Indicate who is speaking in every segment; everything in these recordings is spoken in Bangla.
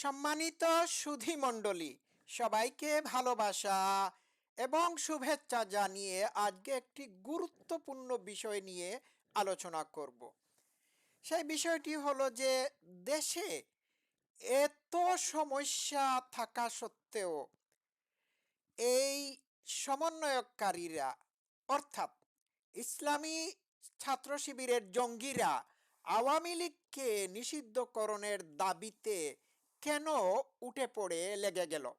Speaker 1: সম্মানিত সুধী মণ্ডলী, সবাইকে ভালোবাসা এবং শুভেচ্ছা জানিয়ে আজকে একটি গুরুত্বপূর্ণ বিষয় নিয়ে আলোচনা করব। সেই বিষয়টি হলো যে, দেশে এত সমস্যা থাকা সত্ত্বেও এই সমন্বয়কারীরা, অর্থাৎ ইসলামী ছাত্র শিবিরের জঙ্গিরা আওয়ামী লীগকে নিষিদ্ধকরণের দাবিতে কেন উঠে পড়ে লেগে গেল?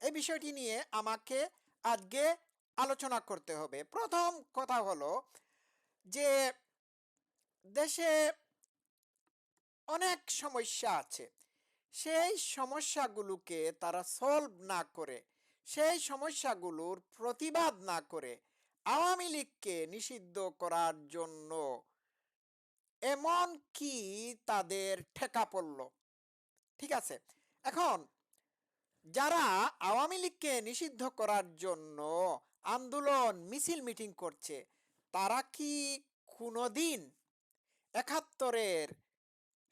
Speaker 1: এই বিষয়টি নিয়ে আমাকে আজকে আলোচনা করতে হবে। প্রথম কথা হলো যে, দেশে অনেক সমস্যা আছে। সেই সমস্যাগুলোকে তারা সলভ না করে, সেই সমস্যাগুলোর প্রতিবাদ না করে আওয়ামী লীগকে নিষিদ্ধ করার জন্য এমন কি তাদের ঠেকা পড়ল? ঠিক আছে। এখন, যারা আওয়ামী লীগকে নিষিদ্ধ করার জন্য আন্দোলন, মিছিল মিটিং করছে, তারা কি কোনোদিন একাত্তরের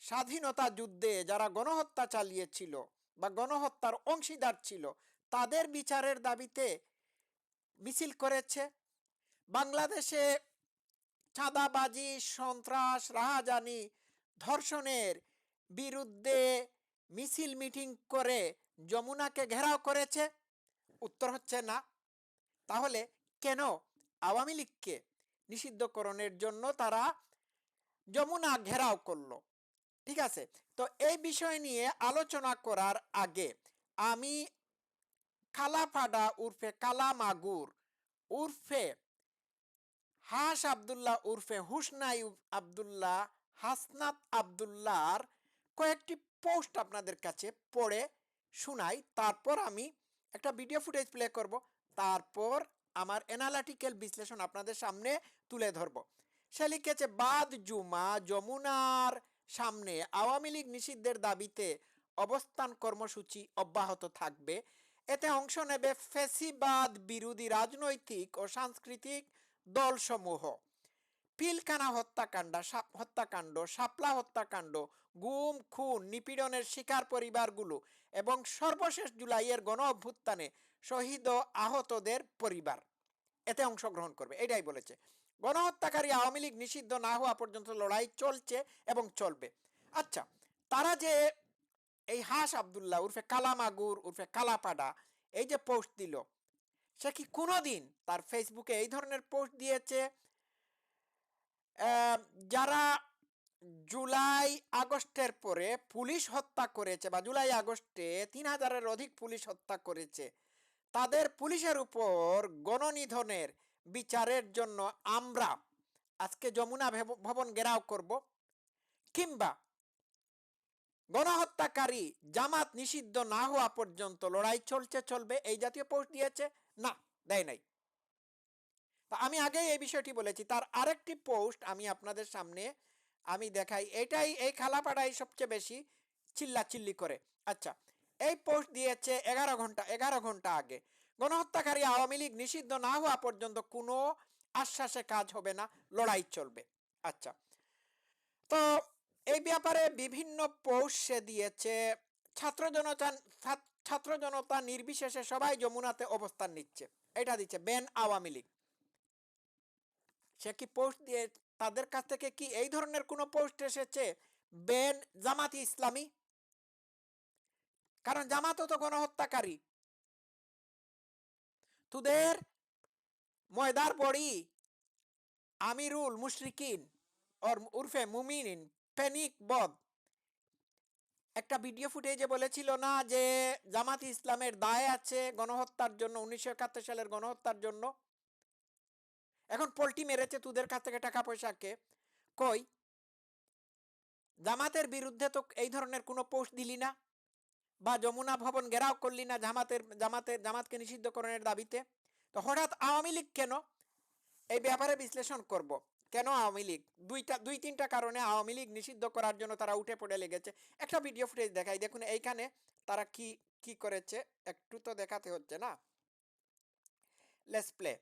Speaker 1: স্বাধীনতা যুদ্ধে যারা গণহত্যা চালিয়েছিল বা গণহত্যার অংশীদার ছিল, তাদের বিচারের দাবিতে মিছিল করেছে? বাংলাদেশে চাঁদাবাজি, সন্ত্রাস, রাহাজানি, ধর্ষণের বিরুদ্ধে মিছিল মিটিং করে যমুনাকে ঘেরাও করেছে। উত্তর হচ্ছে না। তাহলে কেন আওয়ামী লীগকে নিষিদ্ধকরণের জন্য তারা যমুনা ঘেরাও করল? ঠিক আছে, তো এই বিষয় নিয়ে আলোচনা করার আগে আমি কালাফাডা উর্ফে কালামাগুর, উর্ফে হাস আবদুল্লাহ, উর্ফে হুসনাই আবদুল্লাহ, হাসনাত আবদুল্লাহর কয়েকটি পোস্ট আপনাদের কাছে পড়ে শোনাই। তারপর আমি একটা ভিডিও ফুটেজ প্লে করব। তারপর আমার অ্যানালিটিক্যাল বিশ্লেষণ আপনাদের সামনে তুলে ধরব। সে লিখেছে, বাদ জুমা যমুনার সামনে আওয়ামী লীগ নিষিদ্ধের দাবিতে অবস্থান কর্মসূচি অব্যাহত থাকবে। এতে অংশ নেবে ফেসিবাদ বিরোধী রাজনৈতিক ও সাংস্কৃতিক দলসমূহ। পিলকানা হত্যাকাণ্ড হত্যাকাণ্ড, শাপলা হত্যাকাণ্ড, গুম, খুন, নিপীড়নের শিকার পরিবারগুলো এবং সর্বশেষ জুলাইয়ের গণ অভ্যুত্থানে শহীদ ও আহতদের পরিবার। এতে অংশগ্রহণ করবে, এটাই বলেছে। গণহত্যাকারী আওয়ামী লীগ নিষিদ্ধ না হওয়া পর্যন্ত লড়াই চলছে এবং চলবে। আচ্ছা তারা যে এই হাস আবদুল্লাহ উর্ফে কালামাগুর, উর্ফে কালাপাডা, এই যে পোস্ট দিল, সে কি কোনোদিন তার ফেসবুকে এই ধরনের পোস্ট দিয়েছে? যারা জুলাই আগস্টের পরে পুলিশ হত্যা করেছে বা জুলাই আগস্টে তিন হাজারের অধিক পুলিশ হত্যা করেছে, তাদের পুলিশের উপর গণনিধনের বিচারের জন্য আমরা আজকে যমুনা ভবন ঘেরাও করব কিংবা গণহত্যাকারী জামাত নিষিদ্ধ না হওয়া পর্যন্ত লড়াই চলছে, চলবে, এই জাতীয় পোস্ট দিয়েছে, না, দেয় নাই। তা আমি আগেই এই বিষয়টি বলেছি, তার আরেকটি পোস্ট আমি আপনাদের সামনে আমি দেখাই, এটাই এই খালাপাড়াই সবচেয়ে বেশি চিল্লা চিল্লি করে। আচ্ছা এই পোস্ট দিয়েছে এগারো ঘণ্টা এগারো ঘণ্টা আগে। গণহত্যাকারী আওয়ামী লীগ নিষিদ্ধ না হওয়া পর্যন্ত কোনো আশ্বাসে কাজ হবে না, লড়াই চলবে। আচ্ছা তো এই ব্যাপারে বিভিন্ন পোস্ট সে দিয়েছে, ছাত্র জনতা ছাত্র জনতা নির্বিশেষে সবাই যমুনাতে অবস্থান নিচ্ছে, এটা দিচ্ছে, বেন আওয়ামী লীগ। সে কি পোস্ট দিয়ে, তাদের কাছ থেকে কি এই ধরনের কোনো পোস্ট এসেছে? বেন জামাতি ইসলামী? কারণ জামাতও তো গণহত্যাকারী। তোদের ময়দার বড়ি আমিরুল মুশরিকিন ওর উর্ফে মুমিন ফেনিক বদ একটা ভিডিও ফুটেজে বলেছিল না যে জামাত ইসলামের দায় আছে গণহত্যার জন্য, উনিশশো একাত্তর সালের গণহত্যার জন্য। এখন পোল্টি মেরেছে, তোদের কাছ থেকে টাকা পয়সাকে কই? জামাতের বিরুদ্ধে তো এই ধরনের কোনো পোস্ট দিলি না? বা যমুনা ভবন ঘেরাও করলি না জামাতের জামাতের জামাতকে নিষিদ্ধকরণের দাবিতে? তো হঠাৎ আওয়ামী লীগ কেন এই ব্যাপারে বিশ্লেষণ করব? কেন আওয়ামী লীগ? দুইটা, দুই, তিনটা কারণে আওয়ামী লীগ নিষিদ্ধ করার জন্য তারা উঠে পড়ে লেগেছে। একটা ভিডিও ফুটেজ দেখাই। দেখুন, এইখানে তারা কি কি করেছে? একটু তো দেখাতে হচ্ছে না? লেটস প্লে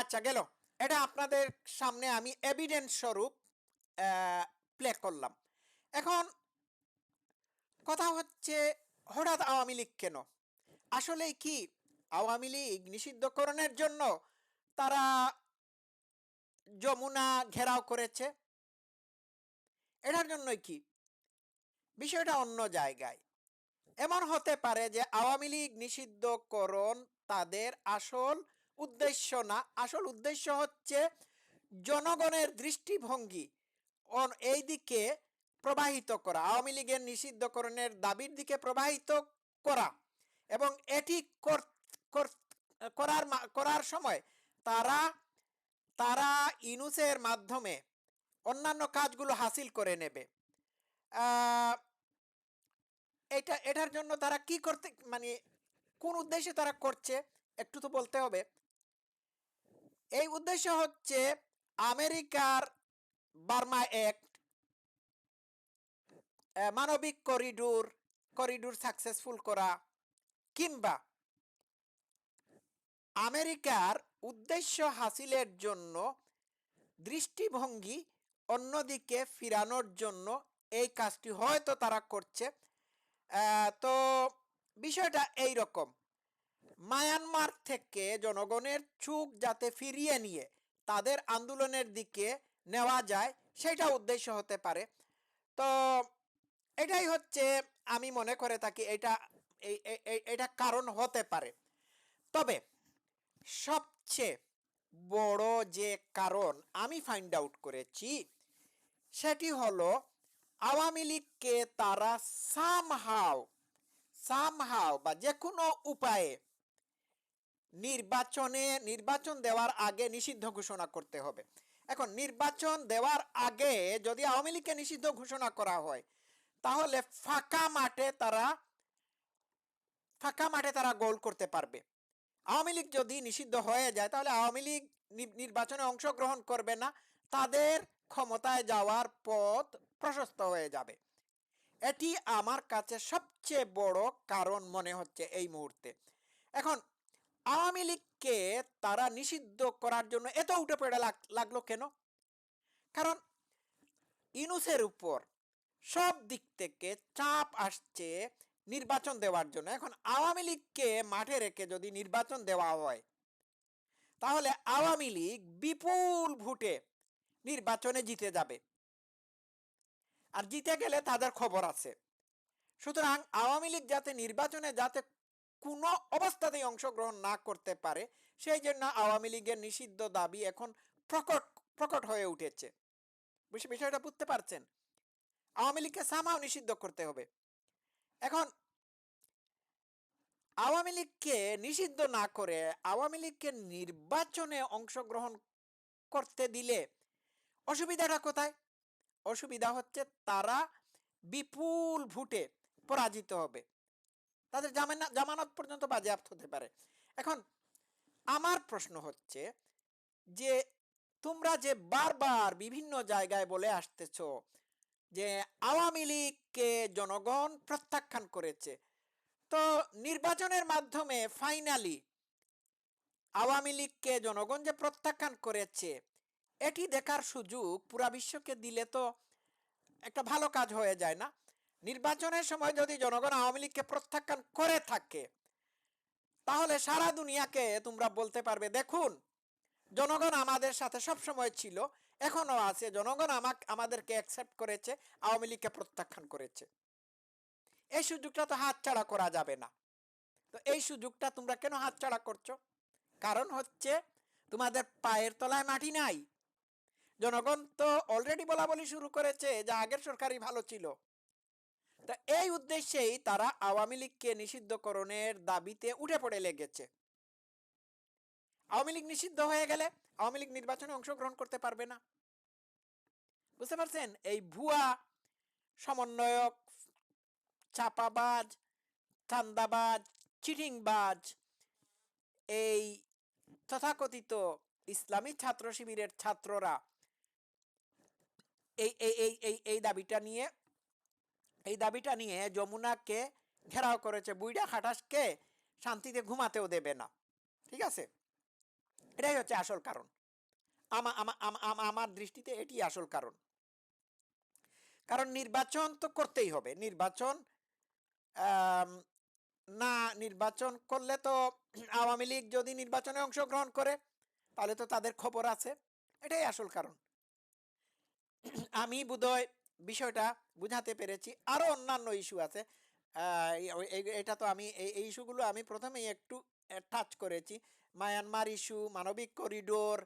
Speaker 1: আচ্ছা গেল। এটা আপনাদের সামনে আমি এভিডেন্স স্বরূপ প্লে করলাম। এখন কথা হচ্ছে, হঠাৎ আওয়ামী লীগ কেন? আসলে কি? আওয়ামী লীগ নিষিদ্ধকরণের জন্য তারা যমুনা ঘেরাও করেছে। এটার জন্যই কি? বিষয়টা অন্য জায়গায়। এমন হতে পারে যে আওয়ামী লীগ নিষিদ্ধকরণ তাদের আসল উদ্দেশ্য না। আসল উদ্দেশ্য হচ্ছে জনগণের দৃষ্টিভঙ্গি এই দিকে প্রবাহিত করা। আওয়ামী লীগের নিষিদ্ধকরণের দাবির দিকে প্রবাহিত করা এবং এটি কর- কর- করার করার সময় তারা তারা ইনুসের মাধ্যমে অন্যান্য কাজগুলো হাসিল করে নেবে। এটা, এটার জন্য তারা কি করতে মানে কোন উদ্দেশ্যে তারা করছে একটু তো বলতে হবে। এই উদ্দেশ্য হচ্ছে আমেরিকার বার্মা অ্যাক্ট মানবিক করিডোর করিডোর সাকসেসফুল করা কিংবা আমেরিকার উদ্দেশ্য হাসিলের জন্য দৃষ্টিভঙ্গি অন্যদিকে ফিরানোর জন্য এই কাজটি হয়তো তারা করছে। তো বিষয়টা এই রকম। মায়ানমার থেকে জনগণের চুক যাতে ফিরিয়ে নিয়ে তাদের আন্দোলনের দিকে নেওয়া যায়, সেটা উদ্দেশ্য হতে পারে। তো এটাই হচ্ছে আমি মনে করে থাকি এটা এটা কারণ হতে পারে। তবে সবচেয়ে বড় যে কারণ আমি ফাইন্ড আউট করেছি, সেটি হলো আওয়ামী লীগকে তারা সামহাও সামহাও বা যে কোনো উপায়ে নির্বাচনে, নির্বাচন দেওয়ার আগে নিষিদ্ধ ঘোষণা করতে হবে। এখন নির্বাচন দেওয়ার আগে যদি আওয়ামী লীগকে নিষিদ্ধ ঘোষণা করা হয়, তাহলে ফাঁকা মাঠে তারা, ফাঁকা মাঠে তারা গোল করতে পারবে। আওয়ামী লীগ যদি নিষিদ্ধ হয়ে যায়, তাহলে আওয়ামী লীগ নির্বাচনে অংশগ্রহণ করবে না। তাদের ক্ষমতায় যাওয়ার পথ প্রশস্ত হয়ে যাবে। এটি আমার কাছে সবচেয়ে বড় কারণ মনে হচ্ছে এই মুহূর্তে। এখন, আওয়ামী লীগকে তারা নিষিদ্ধ করার জন্য এত উঠে পড়ে লাগ- লাগল কেন? কারণ ইনুসের উপর সব দিক থেকে চাপ আসছে নির্বাচন দেওয়ার জন্য। এখন আওয়ামী লীগকে মাঠে রেখে যদি নির্বাচন দেওয়া হয়, তাহলে আওয়ামী লীগ বিপুল ভোটে নির্বাচনে জিতে যাবে। আর জিতে গেলে তাদের খবর আছে। সুতরাং আওয়ামী লীগ যাতে নির্বাচনে যাতে কোনো অবস্থাতেই অংশগ্রহণ না করতে পারে, সেই জন্য আওয়ামী লীগের নিষিদ্ধ দাবি এখন প্রকট প্রকট হয়ে উঠেছে। বিষয়টা বুঝতে পারছেন? আওয়ামী লীগকে সামাও নিষিদ্ধ করতে হবে। এখন আওয়ামী লীগকে নিষিদ্ধ না করে আওয়ামী লীগকে নির্বাচনে অংশগ্রহণ করতে দিলে অসুবিধাটা কোথায়? অসুবিধা হচ্ছে তারা বিপুল ভোটে পরাজিত হবে। তাদের জামানা, জামানত পর্যন্ত বাজেয়াপ্ত হতে পারে। এখন আমার প্রশ্ন হচ্ছে যে, তোমরা যে বারবার বিভিন্ন জায়গায় বলে আসতেছ যে আওয়ামী লীগকে জনগণ প্রত্যাখ্যান করেছে। তো নির্বাচনের মাধ্যমে ফাইনালি আওয়ামী লীগকে জনগণ যে প্রত্যাখ্যান করেছে, এটি দেখার সুযোগ পুরা বিশ্বকে দিলে তো একটা ভালো কাজ হয়ে যায় না। নির্বাচনের সময় যদি জনগণ আওয়ামী লীগকে প্রত্যাখ্যান করে থাকে, তাহলে সারা দুনিয়াকে তোমরা বলতে পারবে, দেখুন, জনগণ আমাদের সাথে সব সময় ছিল এখনও আছে। জনগণ আমাক, আমাদেরকে অ্যাকসেপ্ট করেছে, আওয়ামী লীগকে প্রত্যাখ্যান করেছে। এই সুযোগটা তো হাতছাড়া করা যাবে না। তো এই সুযোগটা তোমরা কেন হাতছাড়া করছ? কারণ হচ্ছে তোমাদের পায়ের তলায় মাটি নাই। জনগণ তো অলরেডি বলা বলি শুরু করেছে যে আগের সরকারই ভালো ছিল। তা এই উদ্দেশ্যেই তারা আওয়ামী লীগকে নিষিদ্ধকরণের দাবিতে উঠে পড়ে লেগেছে। আওয়ামী লীগ নিষিদ্ধ হয়ে গেলে আওয়ামী লীগ নির্বাচনে অংশগ্রহণ করতে পারবে না। বুঝতে পারছেন? এই ভুয়া সমন্বয়ক, চাপাবাজ, চান্দাবাজ, চিটিংবাজ, এই তথাকথিত ইসলামী ছাত্র শিবিরের ছাত্ররা, এই এই এই এই এই দাবিটা নিয়ে, এই দাবিটা নিয়ে যমুনাকে ঘেরাও করেছে, বুইড়া খাটাসকে শান্তিতে ঘুমাতেও দেবে না। ঠিক আছে? এটাই হচ্ছে আসল কারণ। আমা, আমা- আমা- আমা- আমার দৃষ্টিতে এটি আসল কারণ। কারণ নির্বাচন তো করতেই হবে। নির্বাচন না নির্বাচন করলে তো আওয়ামী লীগ যদি নির্বাচনে অংশগ্রহণ করে, তাহলে তো তাদের খবর আছে। এটাই আসল কারণ। আমি বোধহয় বিষয়টা বুঝাতে পেরেছি। আরও অন্যান্য ইস্যু আছে। এটা তো আমি, এই ইস্যুগুলো আমি প্রথমেই একটু টাচ করেছি। মায়ানমার ইস্যু মানবিক করিডোর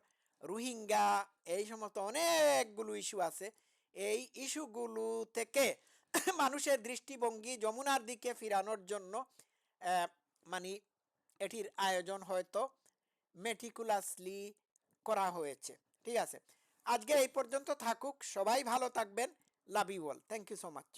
Speaker 1: রোহিঙ্গা এই সমস্ত অনেকগুলো ইস্যু আছে। এই ইস্যুগুলো থেকে মানুষের দৃষ্টিভঙ্গি যমুনার দিকে ফিরানোর জন্য মানে এটির আয়োজন হয়তো মেটিকুলাসলি করা হয়েছে। ঠিক আছে? আজকে এই পর্যন্ত থাকুক। সবাই ভালো থাকবেন। Love you all thank you so much